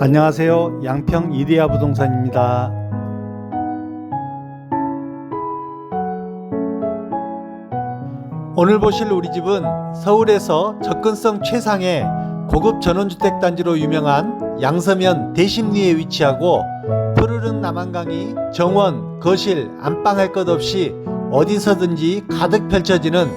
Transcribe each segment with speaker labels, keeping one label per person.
Speaker 1: 안녕하세요. 양평 이데아 부동산입니다. 오늘 보실 우리 집은 서울에서 접근성 최상의 고급 전원주택 단지로 유명한 양서면 대심리에 위치하고 푸르른 남한강이 정원, 거실, 안방 할 것 없이 어디서든지 가득 펼쳐지는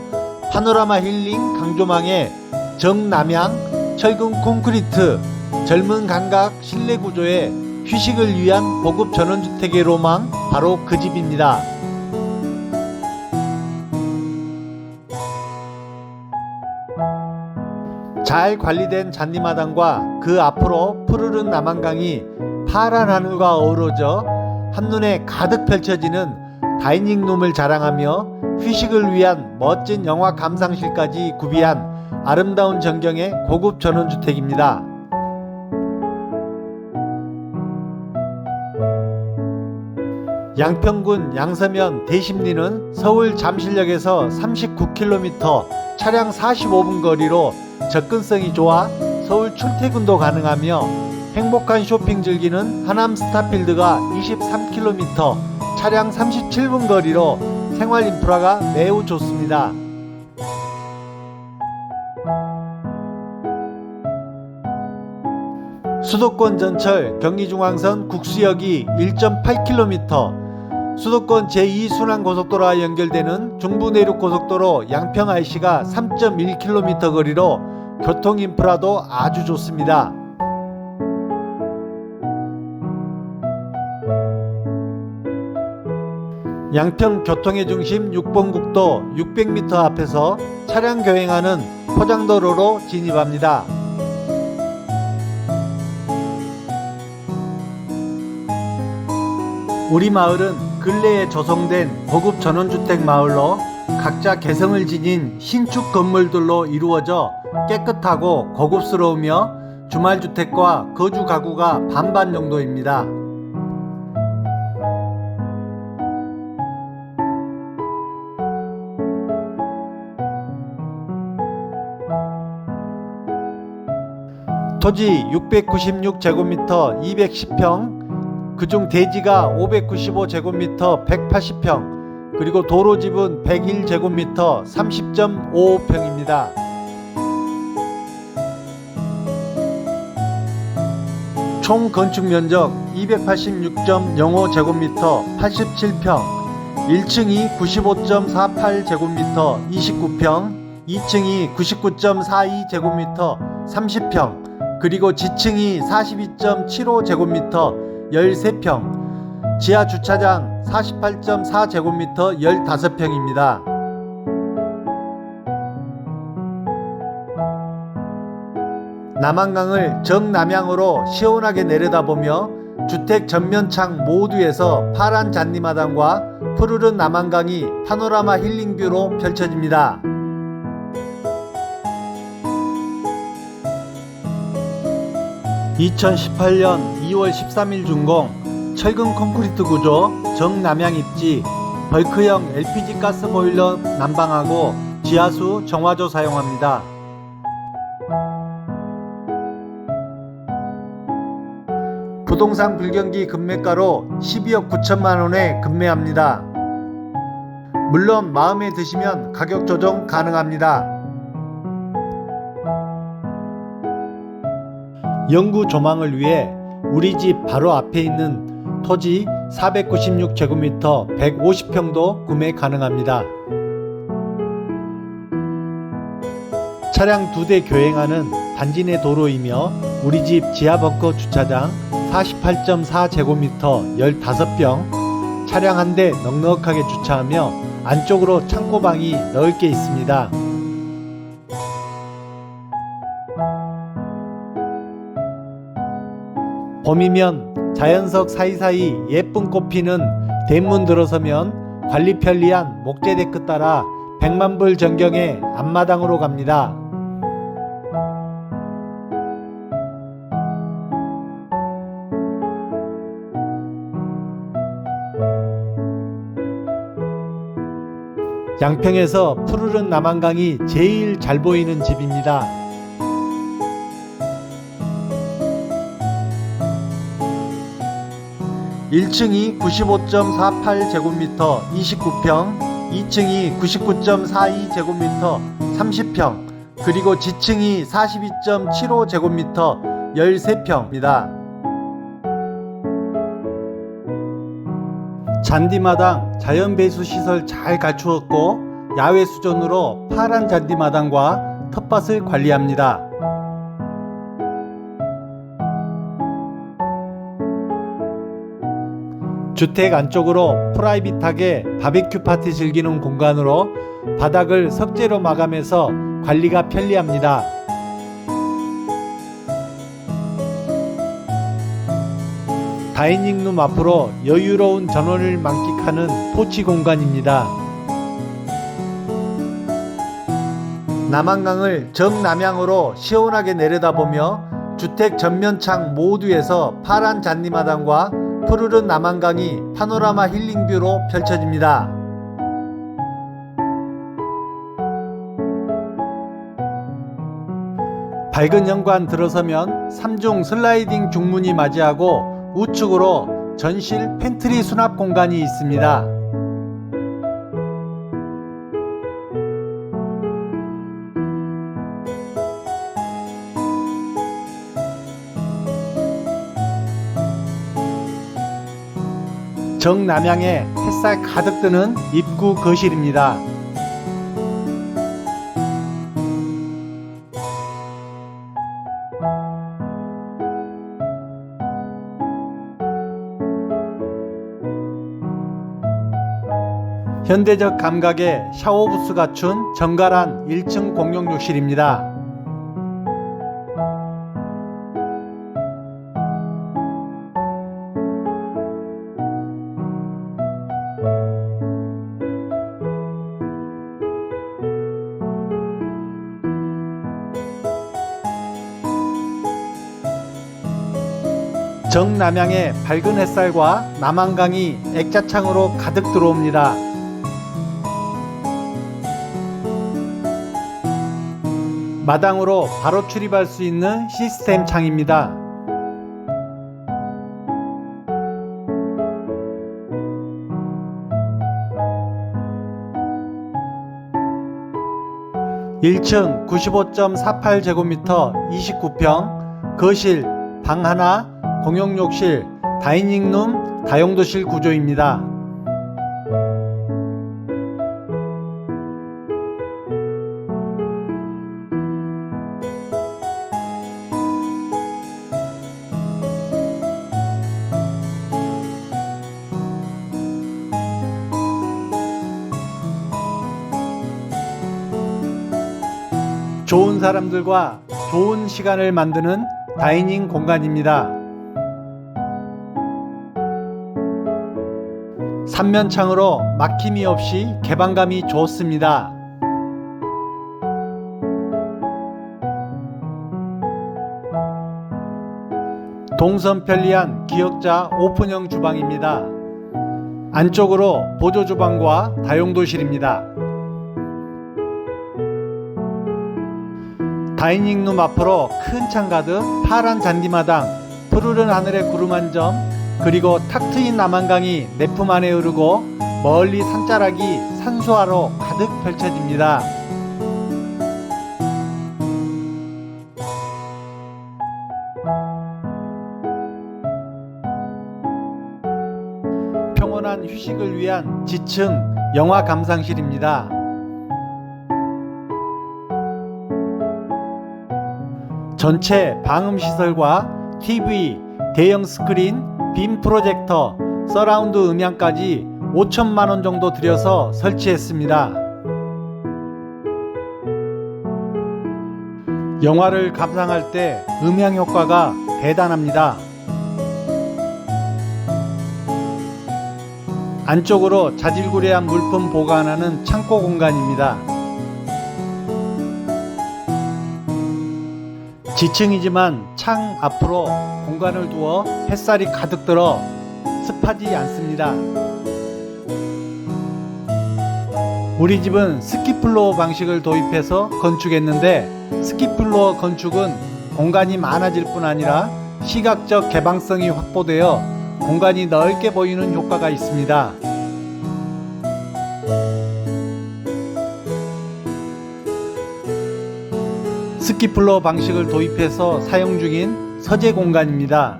Speaker 1: 파노라마 힐링 강조망의 정남향 철근 콘크리트 젊은 감각 실내 구조의 휴식을 위한 고급 전원주택의 로망 바로 그 집입니다. 잘 관리된 잔디마당과 그 앞으로 푸르른 남한강이 파란 하늘과 어우러져 한눈에 가득 펼쳐지는 다이닝룸을 자랑하며 휴식을 위한 멋진 영화 감상실까지 구비한 아름다운 전경의 고급 전원주택입니다. 양평군 양서면 대심리는 서울 잠실역에서 39km 차량 45분 거리로 접근성이 좋아 서울 출퇴근도 가능하며 행복한 쇼핑 즐기는 하남 스타필드가 23km 차량 37분 거리로 생활 인프라가 매우 좋습니다. 수도권 전철 경기중앙선 국수역이 1.8km, 수도권 제2순환고속도로와 연결되는 중부내륙고속도로 양평 IC가 3.1km 거리로 교통 인프라도 아주 좋습니다. 양평 교통의 중심 6번 국도 600m 앞에서 차량 교행하는 포장도로로 진입합니다. 우리 마을은 근래에 조성된 고급 전원주택 마을로 각자 개성을 지닌 신축 건물들로 이루어져 깨끗하고 고급스러우며 주말주택과 거주 가구가 반반 정도입니다. 토지 696제곱미터 210평, 그중 대지가 595제곱미터 180평, 그리고 도로집은 101제곱미터 30.55평입니다. 총 건축 면적 286.05제곱미터 87평, 1층이 95.48제곱미터 29평, 2층이 99.42제곱미터 30평, 그리고 지층이 42.75제곱미터 13평, 지하 주차장 48.4제곱미터 15평입니다. 남한강을 정남향으로 시원하게 내려다보며 주택 전면창 모두에서 파란 잔디마당과 푸르른 남한강이 파노라마 힐링뷰로 펼쳐집니다. 2018년 2월 13일 준공 철근 콘크리트 구조 정남향 입지 벌크형 LPG 가스 보일러 난방하고 지하수 정화조 사용합니다. 부동산 불경기 금매가로 12억 9천만 원에 급매합니다. 물론 마음에 드시면 가격 조정 가능합니다. 영구 조망을 위해 우리 집 바로 앞에 있는 토지 496제곱미터 150평도 구매 가능합니다. 차량 두 대 교행하는 단지 내 도로이며 우리 집 지하 벙커 주차장 48.4제곱미터 15평 차량 한 대 넉넉하게 주차하며 안쪽으로 창고방이 넓게 있습니다. 봄이면 자연석 사이사이 예쁜 꽃 피는 대문 들어서면 관리 편리한 목재대 끝 따라 백만불 전경의 앞마당으로 갑니다. 양평에서 푸르른 남한강이 제일 잘 보이는 집입니다. 1층이 95.48제곱미터 29평, 2층이 99.42제곱미터 30평, 그리고 지층이 42.75제곱미터 13평입니다. 잔디마당 자연 배수 시설 잘 갖추었고 야외 수전으로 파란 잔디마당과 텃밭을 관리합니다. 주택 안쪽으로 프라이빗하게 바비큐 파티 즐기는 공간으로 바닥을 석재로 마감해서 관리가 편리합니다. 다이닝룸 앞으로 여유로운 전원을 만끽하는 포치 공간입니다. 남한강을 정남향으로 시원하게 내려다보며 주택 전면창 모두에서 파란 잔디마당과 푸르른 남한강이 파노라마 힐링뷰로 펼쳐집니다. 밝은 현관 들어서면 3중 슬라이딩 중문이 맞이하고 우측으로 전실 팬트리 수납 공간이 있습니다. 정남향에 햇살 가득 드는 입구 거실입니다. 현대적 감각의 샤워 부스 갖춘 정갈한 1층 공용 욕실입니다. 정남향의 밝은 햇살과 남한강이 액자창으로 가득 들어옵니다. 마당으로 바로 출입할 수 있는 시스템 창입니다. (1층) (95.48제곱미터) (29평) 거실 방 하나 공용 욕실 다이닝룸 다용도실 구조입니다. 좋은 사람들과 좋은 시간을 만드는 다이닝 공간입니다. 삼면창으로 막힘이 없이 개방감이 좋습니다. 동선 편리한 기역자 오픈형 주방입니다. 안쪽으로 보조 주방과 다용도실입니다. 다이닝룸 앞으로 큰 창 가득 파란 잔디마당, 푸르른 하늘의 구름 한 점, 그리고 탁 트인 남한강이 내 품 안에 흐르고 멀리 산자락이 산수화로 가득 펼쳐집니다. 평온한 휴식을 위한 지층 영화 감상실입니다. 전체 방음 시설과 TV, 대형 스크린, 빔 프로젝터, 서라운드 음향까지 5천만 원 정도 들여서 설치했습니다. 영화를 감상할 때 음향 효과가 대단합니다. 안쪽으로 자질구레한 물품 보관하는 창고 공간입니다. 지층이지만 창 앞으로 공간을 두어 햇살이 가득 들어 습하지 않습니다. 우리 집은 스키플로어 방식을 도입해서 건축했는데 스키플로어 건축은 공간이 많아질 뿐 아니라 시각적 개방성이 확보되어 공간이 넓게 보이는 효과가 있습니다. 스키플로어 방식을 도입해서 사용 중인 서재 공간입니다.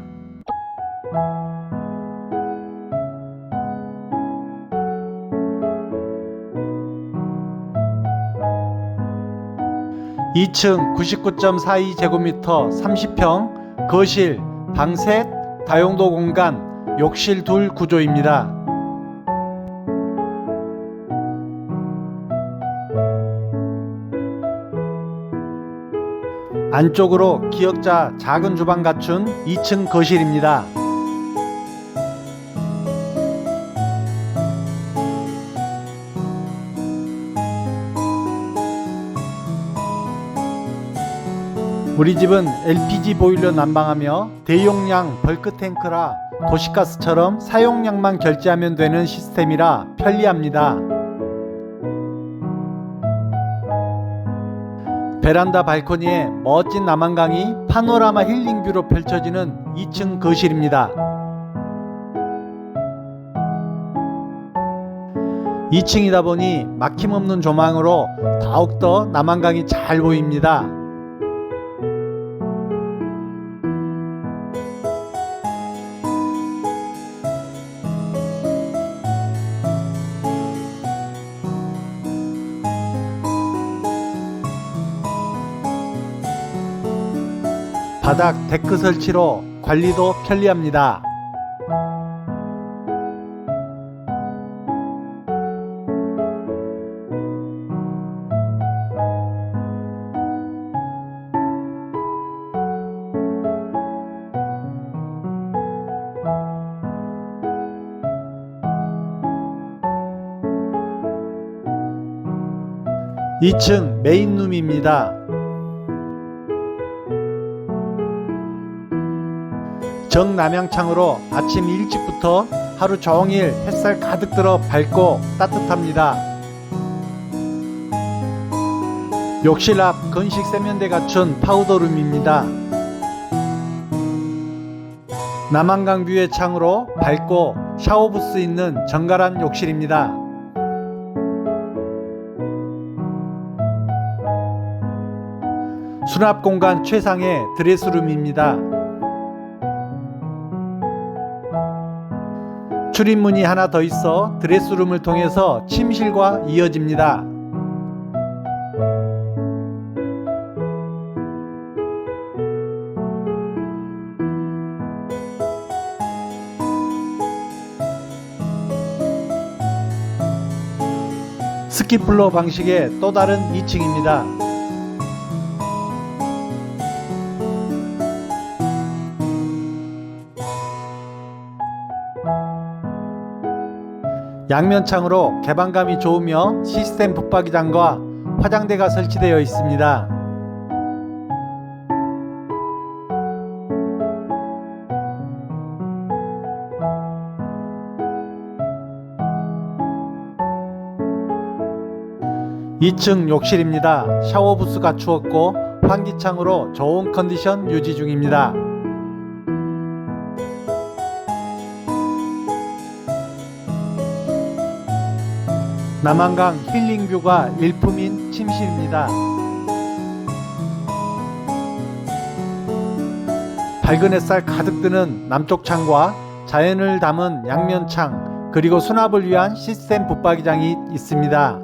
Speaker 1: (2층) (99.42제곱미터) (30평) 거실 방 셋 다용도 공간 욕실 둘 구조입니다. 안쪽으로 기역자 작은 주방 갖춘 2층 거실입니다. 우리 집은 LPG 보일러 난방하며 대용량 벌크 탱크라 도시가스처럼 사용량만 결제하면 되는 시스템이라 편리합니다. 베란다 발코니에 멋진 남한강이 파노라마 힐링뷰로 펼쳐지는 2층 거실입니다. 2층이다 보니 막힘없는 조망으로 더욱더 남한강이 잘 보입니다. 바닥 데크 설치로 관리도 편리합니다. (2층) 메인룸입니다. 정남향창으로 아침 일찍부터 하루 종일 햇살 가득 들어 밝고 따뜻합니다. 욕실 앞 건식 세면대 갖춘 파우더룸입니다. 남한강 뷰의 창으로 밝고 샤워부스 있는 정갈한 욕실입니다. 수납 공간 최상의 드레스룸입니다. 출입문이 하나 더 있어 드레스룸을 통해서 침실과 이어집니다. 스키플로 방식의 또 다른 2층입니다. 양면창으로 개방감이 좋으며 시스템 붙박이장과 화장대가 설치되어 있습니다. (2층) 욕실입니다 샤워 부스 갖추었고 환기창으로 좋은 컨디션 유지 중입니다. 남한강 힐링뷰가 일품인 침실입니다. 밝은 햇살 가득 드는 남쪽 창과 자연을 담은 양면 창 그리고 수납을 위한 시스템 붙박이장이 있습니다.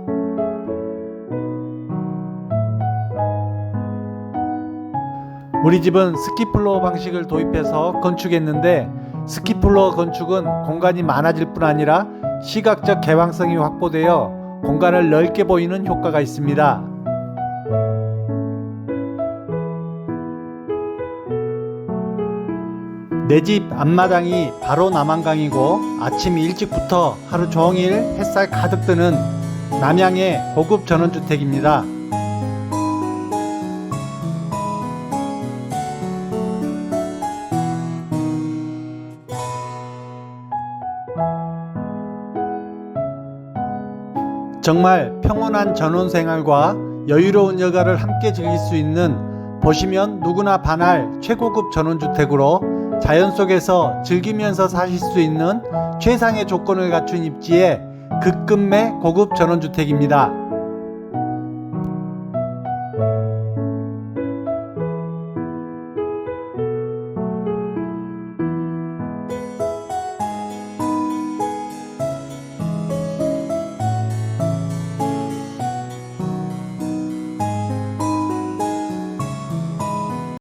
Speaker 1: 우리 집은 스키플로어 방식을 도입해서 건축했는데 스키플로어 건축은 공간이 많아질 뿐 아니라 시각적 개방성이 확보되어 공간을 넓게 보이는 효과가 있습니다. 내 집 앞마당이 바로 남한강이고 아침 일찍부터 하루 종일 햇살 가득 드는 남양의 고급 전원주택입니다. 정말 평온한 전원 생활과 여유로운 여가를 함께 즐길 수 있는 보시면 누구나 반할 최고급 전원주택으로 자연 속에서 즐기면서 사실 수 있는 최상의 조건을 갖춘 입지의 극급매 고급 전원주택입니다.